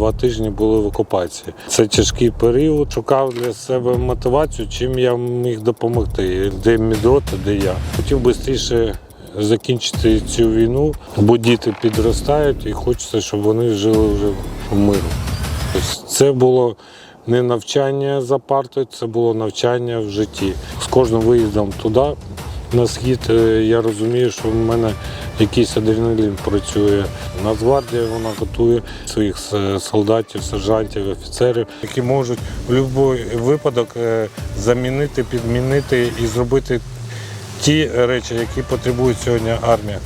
два тижні були в окупації. Це тяжкий період. Шукав для себе мотивацію, чим я міг допомогти. Де мідрота, де я. Хотів швидше закінчити цю війну, бо діти підростають і хочеться, щоб вони жили вже в миру. Це було не навчання за партою, це було навчання в житті. З кожним виїздом туди, на схід, е, я розумію, що в мене якийсь адреналін працює. Нацгвардія вона готує своїх солдатів, сержантів, офіцерів, які можуть в будь-який випадок е, замінити, підмінити і зробити ті речі, які потребує сьогодні армія.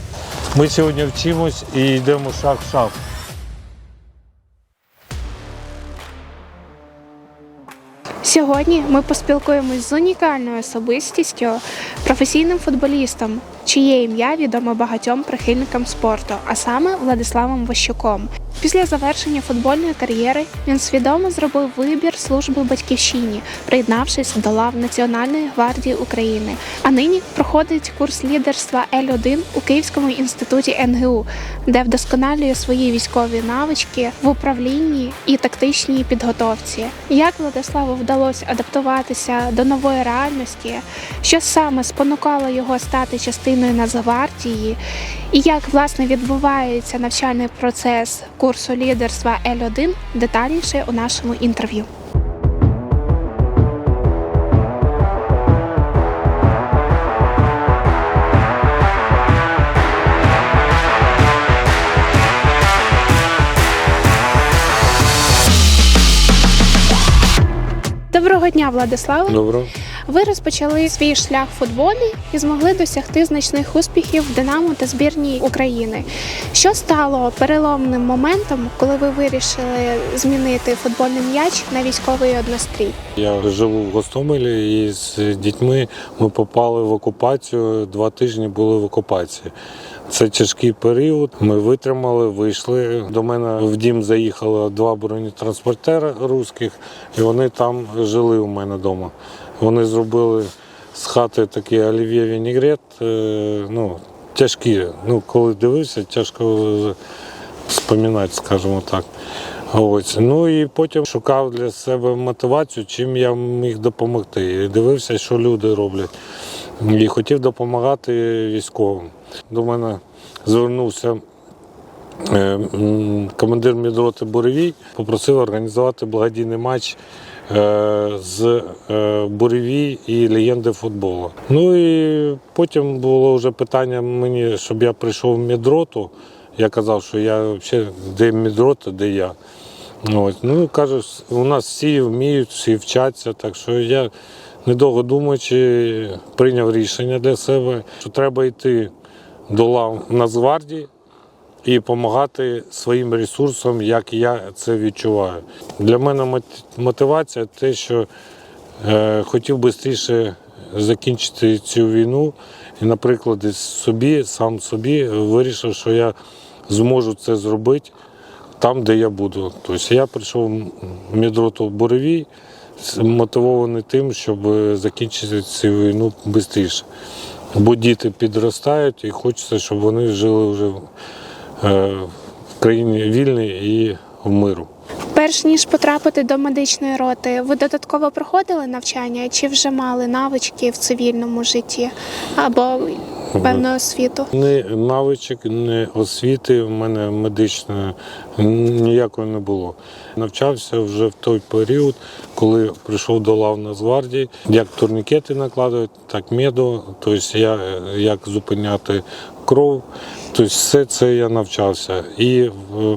Ми сьогодні вчимось і йдемо шаг Сьогодні ми поспілкуємось з унікальною особистістю, професійним футболістом, чиє ім'я відомо багатьом прихильникам спорту, а саме Владиславом Ващуком. Після завершення футбольної кар'єри він свідомо зробив вибір служби батьківщині, приєднавшись до лав Національної гвардії України. А нині проходить курс лідерства Л1 у Київському інституті НГУ, де вдосконалює свої військові навички в управлінні і тактичній підготовці. Як Владиславу вдалося адаптуватися до нової реальності, що саме спонукало його стати частиною Нацгвардії, і як власне відбувається навчальний процес курсу лідерства L1 детальніше у нашому інтерв'ю. Доброго дня, Владиславе. Добре. Ви розпочали свій шлях в футболі і змогли досягти значних успіхів в Динамо та збірній України. Що стало переломним моментом, коли ви вирішили змінити футбольний м'яч на військовий однострій? Я живу в Гостомелі і з дітьми ми попали в окупацію. Два тижні були в окупації. Це тяжкий період. Ми витримали, вийшли. До мене в дім заїхали два бронетранспортери русських, і вони там жили у мене вдома. Вони зробили з хати такий олів'є вінігрет. е, Ну, тяжкі. Ну, коли дивився, тяжко споминати, скажімо так. Ось. Ну і потім шукав для себе мотивацію, чим я міг допомогти. І дивився, що люди роблять. І хотів допомагати військовим. До мене звернувся е, командир мідроти Буревій, попросив організувати благодійний матч е, з е, Буревій і легенди футболу. Ну і потім було вже питання мені, щоб я прийшов в мідроту. Я казав, що я взагалі де мідрота, де я. Ось. Ну, каже, у нас всі вміють, всі вчаться, так що я, недовго думаючи, прийняв рішення для себе, що треба йти до лав Нацгвардії і допомагати своїм ресурсом, як я це відчуваю. Для мене мотивація те, що е, хотів швидше закінчити цю війну. І, наприклад, собі, сам собі вирішив, що я зможу це зробити там, де я буду. Тобто я прийшов в мідроту Буревій, мотивований тим, щоб е, закінчити цю війну швидше. Бо діти підростають і хочеться, щоб вони жили вже е, в країні вільній і в миру. Перш ніж потрапити до медичної роти, ви додатково проходили навчання чи вже мали навички в цивільному житті або певну освіту? Ні навичок, ні освіти в мене медичної ніякої не було. Навчався вже в той період, коли прийшов до лав Нацгвардії, як турнікети накладують, так меду, тобто я, як зупиняти кров. Тобто все це я навчався. І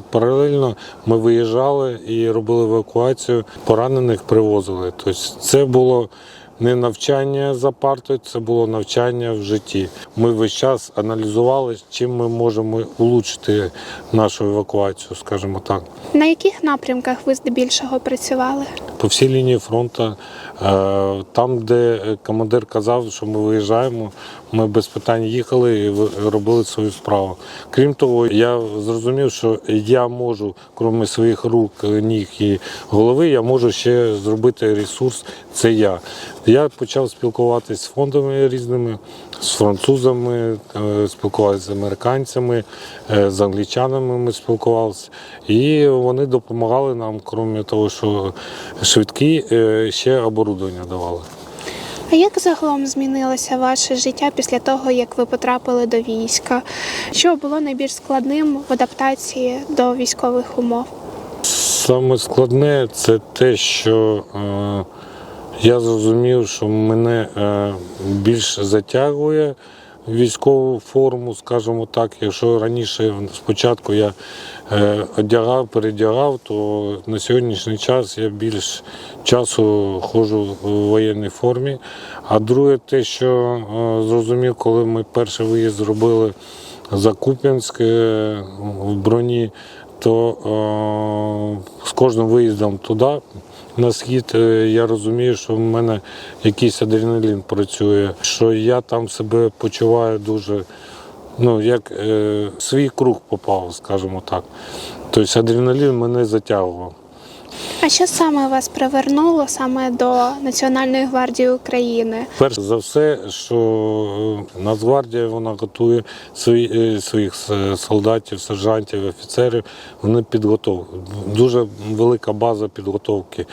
паралельно ми виїжджали і робили евакуацію, поранених привозили. Тобто це було не навчання за партою, це було навчання в житті. Ми весь час аналізували, чим ми можемо улучшити нашу евакуацію, скажімо так. На яких напрямках ви здебільшого працювали? По всій лінії фронту. Е, Там, де командир казав, що ми виїжджаємо, ми без питань їхали і робили свою справу. Крім того, я зрозумів, що я можу, крім своїх рук, ніг і голови, я можу ще зробити ресурс. Це я. Я почав спілкуватися з фондами різними, з французами, е, спілкувалися з американцями, е, з англічанами ми спілкувалися. І вони допомагали нам, крім того, що швидкі, е, ще оборудовання давали. А як загалом змінилося ваше життя після того, як ви потрапили до війська? Що було найбільш складним в адаптації до військових умов? Саме складне це те, що е, я зрозумів, що мене е, більш затягує військову форму, скажімо так. Якщо раніше спочатку я е, одягав, передягав, то на сьогоднішній час я більш часу ходжу в воєнній формі. А друге, те, що е, зрозумів, коли ми перший виїзд зробили за Куп'янськ е, в броні, то з кожним виїздом туди на схід е, я розумію, що в мене якийсь адреналін працює, що я там себе почуваю дуже, ну як е, свій круг попав, скажімо так. Тобто адреналін мене затягував. А що саме вас привернуло саме до Національної гвардії України? Перш за все, що е, Нацгвардія вона готує свої, е, своїх солдатів, сержантів, офіцерів. Вони підготовлені. Дуже велика база підготовки,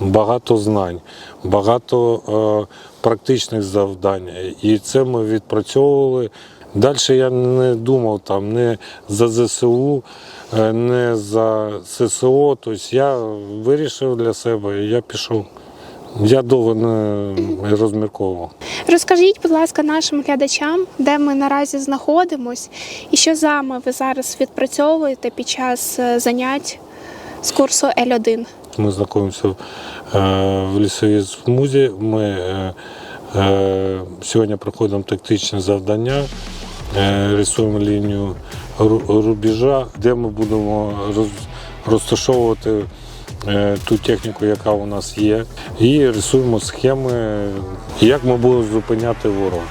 багато знань, багато е, практичних завдань. І це ми відпрацьовували. Далі я не думав там не за ЗСУ, е, не за ССО. Тобто я вирішив для себе і я пішов. Я довго не розмірковував. Розкажіть, будь ласка, нашим глядачам, де ми наразі знаходимось, і що саме ви зараз відпрацьовуєте під час е, занять з курсу L1? Ми знаходимося в, е, в лісовій смузі. Ми сьогодні проходимо тактичне завдання, рисуємо лінію ру- рубежа, де ми будемо розташовувати е, ту техніку, яка у нас є, і рисуємо схеми, як ми будемо зупиняти ворога.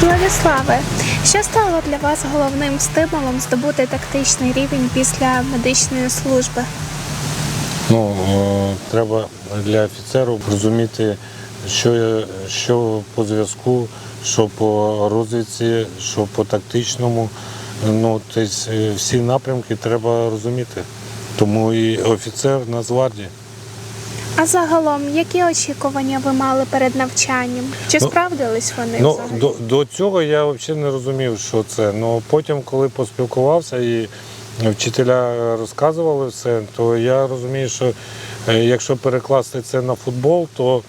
Владиславе, що стало для вас головним стимулом здобути тактичний рівень після медичної служби? Ну, е, треба для офіцеру розуміти, що, що по зв'язку, що по розвідці, що по тактичному. Ну, тобто всі напрямки треба розуміти. Тому і офіцер Нацгвардії. А загалом, які очікування ви мали перед навчанням? Чи Ну, справдились вони Ну, взагалі? до, до цього я взагалі не розумів, що це. Ну потім, коли поспілкувався і вчителя розказували все, то я розумію, що е, якщо перекласти це на футбол, то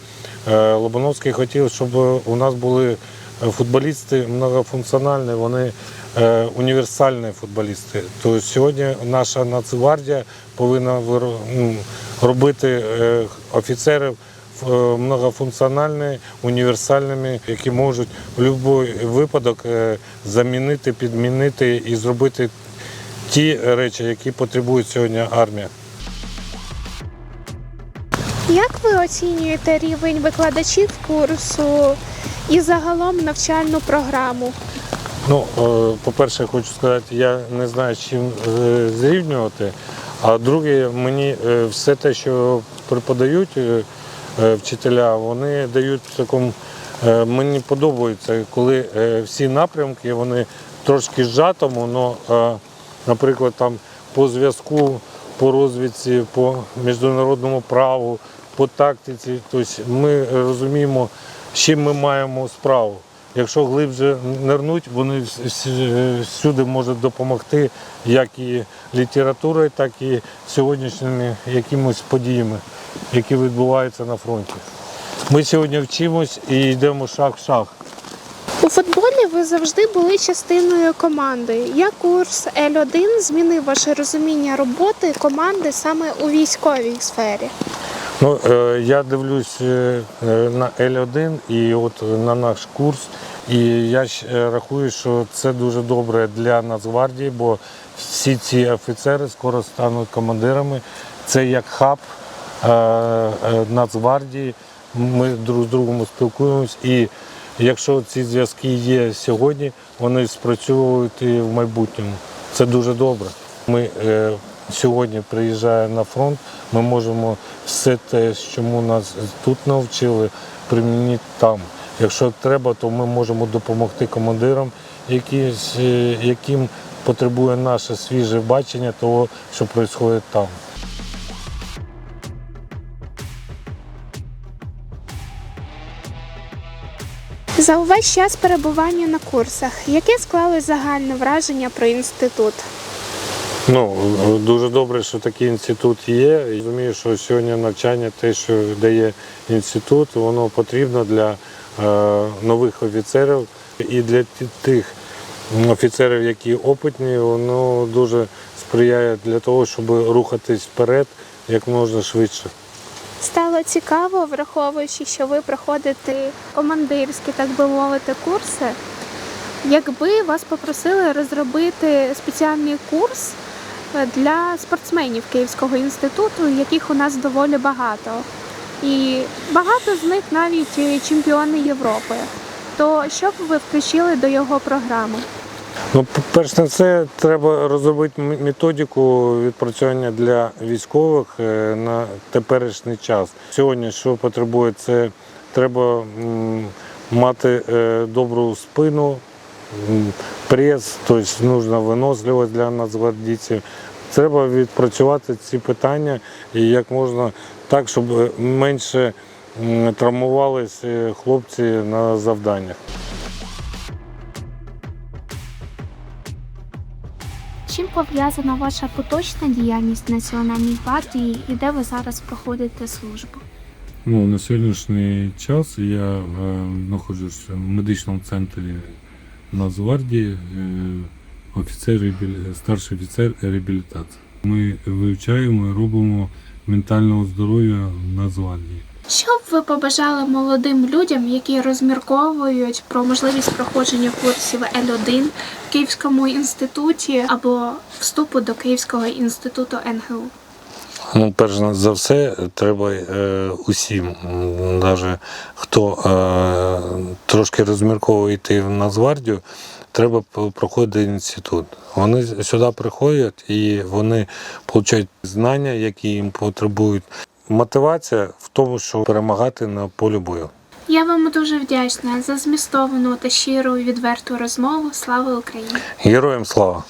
е, Лобановський хотів, щоб у нас були футболісти многофункціональні, вони е, універсальні футболісти. То сьогодні наша Нацгвардія повинна робити е, офіцерів е, многофункціональні, універсальними, які можуть в будь-який випадок е, замінити, підмінити і зробити ті речі, які потребує сьогодні армія. Як ви оцінюєте рівень викладачів курсу і загалом навчальну програму? Ну, е, по-перше, хочу сказати, я не знаю, з чим е, зрівнювати. А друге, мені е, все те, що преподають вчителя, вони дають в такому. Мені подобається, коли всі напрямки вони трошки зжатому, але, наприклад, там по зв'язку, по розвідці, по міжнародному праву, по тактиці, тобто ми розуміємо, з чим ми маємо справу. Якщо глибше нирнуть, вони вс- вс- всюди можуть допомогти, як і літературою, так і сьогоднішніми якимось подіями, які відбуваються на фронті. Ми сьогодні вчимось і йдемо шаг в шаг. У футболі ви завжди були частиною команди. Як курс L1 змінив ваше розуміння роботи команди саме у військовій сфері? Ну, е, я дивлюсь е, е, на L1 і от на наш курс. І я рахую, що це дуже добре для Нацгвардії, бо всі ці офіцери скоро стануть командирами. Це як хаб Нацгвардії. Ми друг з другом спілкуємось. І якщо ці зв'язки є сьогодні, вони спрацьовують і в майбутньому. Це дуже добре. Ми е, сьогодні приїжджаємо на фронт, ми можемо все те, чому нас тут навчили, примінити там. Якщо треба, то ми можемо допомогти командирам, які, яким потребує наше свіже бачення того, що відбувається там. За увесь час перебування на курсах, яке склалось загальне враження про інститут? Ну, дуже добре, що такий інститут є. І Розумію, що сьогодні навчання, те, що дає інститут, воно потрібно для е, нових офіцерів і для тих офіцерів, які опитні, воно дуже сприяє для того, щоб рухатись вперед як можна швидше. Стало цікаво, враховуючи, що ви проходите командирські, так би мовити, курси. Якби вас попросили розробити спеціальний курс е, для спортсменів Київського інституту, яких у нас доволі багато, і багато з них навіть е, чемпіони Європи, то що б ви включили до його програми? Ну, перш на все, треба розробити методику відпрацювання для військових е, на теперішній час. Сьогодні що потребує, це треба мати е, добру спину, прес, тобто потрібна виносливість для нацгвардійців. Треба відпрацювати ці питання і як можна так, щоб е, менше травмувалися хлопці на завданнях. Пов'язана ваша поточна діяльність в Національній гвардії і де ви зараз проходите службу? Ну, на сьогоднішній час я е, знаходжусь в медичному центрі Нацгвардії, е, офіцер, старший офіцер реабілітації. Ми вивчаємо і робимо ментального здоров'я Нацгвардії. Що б ви побажали молодим людям, які розмірковують про можливість проходження курсів L1 в Київському інституті або вступу до Київського інституту НГУ? Ну, перш за все, треба е, усім, навіть хто е, трошки розмірковує йти в Нацгвардію, треба проходити інститут. Вони сюди приходять і вони отримують знання, які їм потребують. Мотивація в тому, що перемагати на полі бою. Я вам дуже вдячна за змістовану та щиру і відверту розмову. Слава Україні! Героям слава!